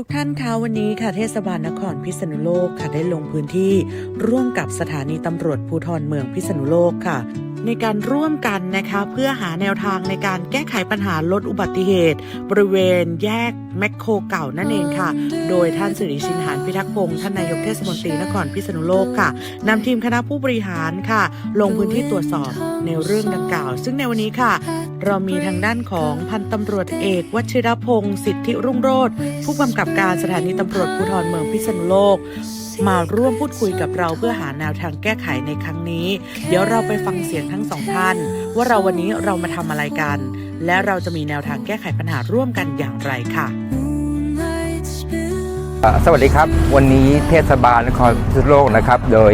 ทุกท่านคะวันนี้ค่ะเทศบาลนครพิษณุโลกค่ะได้ลงพื้นที่ ร่วมกับสถานีตำรวจภูธรเมืองพิษณุโลกค่ะ ในการร่วมกันนะคะเพื่อหาแนวทางในการแก้ไขปัญหาลดอุบัติเหตุ บริเวณแยกแมคโครเก่านั่นเองค่ะ โดยท่านสิริชินหานพิทักษ์พงศ์ท่านนายกเทศมนตรีนครพิษณุโลกค่ะนำทีมคณะผู้บริหารค่ะ ลงพื้นที่ตรวจสอบในเรื่องดังกล่าว ซึ่งในวันนี้ค่ะ เรามีทางด้านของพันตำรวจเอกวชิรพงศ์สิทธิรุ่งโรจน์ผู้กำกับการสถานีตำรวจภูธรเมืองพิษณุโลก มาร่วมพูดคุยกับเราเพื่อหาแนวทางแก้ไขในครั้งนี้ เดี๋ยวเราไปฟังเสียงทั้งสองท่าน ว่าเราวันนี้เรามาทำอะไรกัน และเราจะมีแนวทางแก้ไขปัญหาร่วมกันอย่างไรค่ะอ่าสวัสดีครับ วันนี้เทศบาลนครพิษณุโลกนะครับ โดย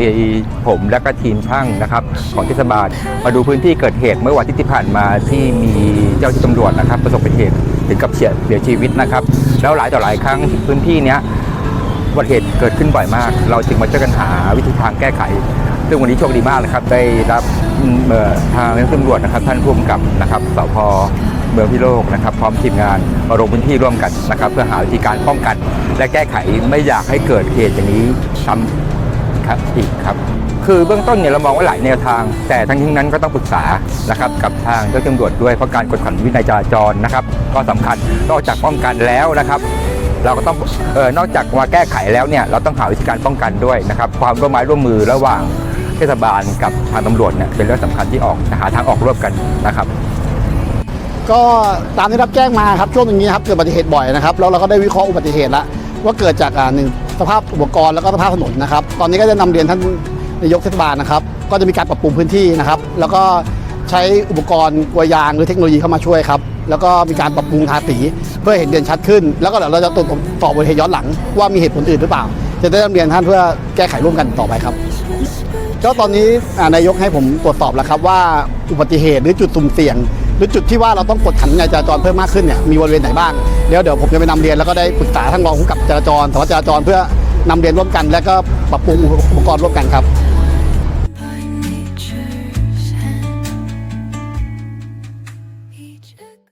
ผมและก็ทีมช่างนะครับของเทศบาลมาดูพื้นที่เกิดเหตุเมื่อวันที่ที่ผ่านมาที่มีเจ้าหน้าที่ตำรวจนะครับ ประสบอุบัติเหตุถึงกับเสียเสียชีวิตนะครับ แล้วหลายต่อหลายครั้งพื้นที่เนี้ย อุบัติเหตุเกิดขึ้นบ่อยมาก เราจึงมาช่วยกันหาวิธีทางแก้ไข ซึ่งวันนี้โชคดีมากเลยครับ ได้รับทางตำรวจนะครับ ท่านผู้กำกับนะครับสพเมืองพิโลกนะครับ พร้อมทีมงานมาลงพื้นที่ร่วมกันนะครับ เพื่อหาวิธีการป้องกัน และแก้ไขไม่อยากให้เกิดเหตุอย่างนี้ซ้ำครับอีกครับ คือเบื้องต้นเนี่ยเรามองว่าหลายแนวทาง แต่ทั้งนี้นั้นก็ต้องปรึกษานะครับกับทางเจ้าหน้าที่ตำรวจด้วยเพราะการกดขันวินัยจราจรนะครับ ก็สำคัญนอกจากป้องกันแล้วนะครับ เราก็ต้องเออนอกจากมาแก้ไขแล้วเนี่ยเราต้องหาวิธีการป้องกันด้วยนะครับ ความร่วมไม้ร่วมมือระหว่างเทศบาลกับทางตำรวจเนี่ยเป็นเรื่องสำคัญที่ออกหาทางออกร่วมกันนะครับ ก็ตามที่รับแจ้งมาครับช่วงนี้ครับเกิดอุบัติเหตุบ่อยนะครับแล้วเราก็ได้วิเคราะห์อุบัติเหตุล้วว่าเกิดจากอ่าหนึ่งสภาพอุปกรณ์แล้วก็สภาพถนนนะครับ ตอนนี้ก็จะนำเรียนท่านนายกเทศบาลนะครับ ก็จะมีการปรับปรุงพื้นที่นะครับ แล้วก็ใช้อุปกรณ์กลัวยางหรือเทคโนโลยีเข้ามาช่วยครับ แล้วก็มีการปรับปรุงทาสีเพื่อเห็นเด่นชัดขึ้น แล้วก็เดี๋ยวเราจะตรวจสอบบัติเหตุย้อนหลังว่ามีเหตุผลอื่นหรือเปล่า จะได้นำเรียนท่านเพื่อแก้ไขร่วมกันต่อไปครับก็ตอนนี้นายกให้ผมตรวจสอบแล้วครับว่าอุบัติเหตุหรือจุดสุ่มเสี่ยง หรือจุดที่ว่าเราต้องกดขันในจราจรเพิ่มมากขึ้นเนี่ยมีบริเวณไหนบ้างแล้วเดี๋ยวผมจะไปนำเรียนแล้วก็ได้ปรึกษาทางรองผู้กับจราจรสารวัตรจราจรเพื่อนำเรียนร่วมกัน และก็ปรับปรุงอุปกรณ์ร่วมกันครับ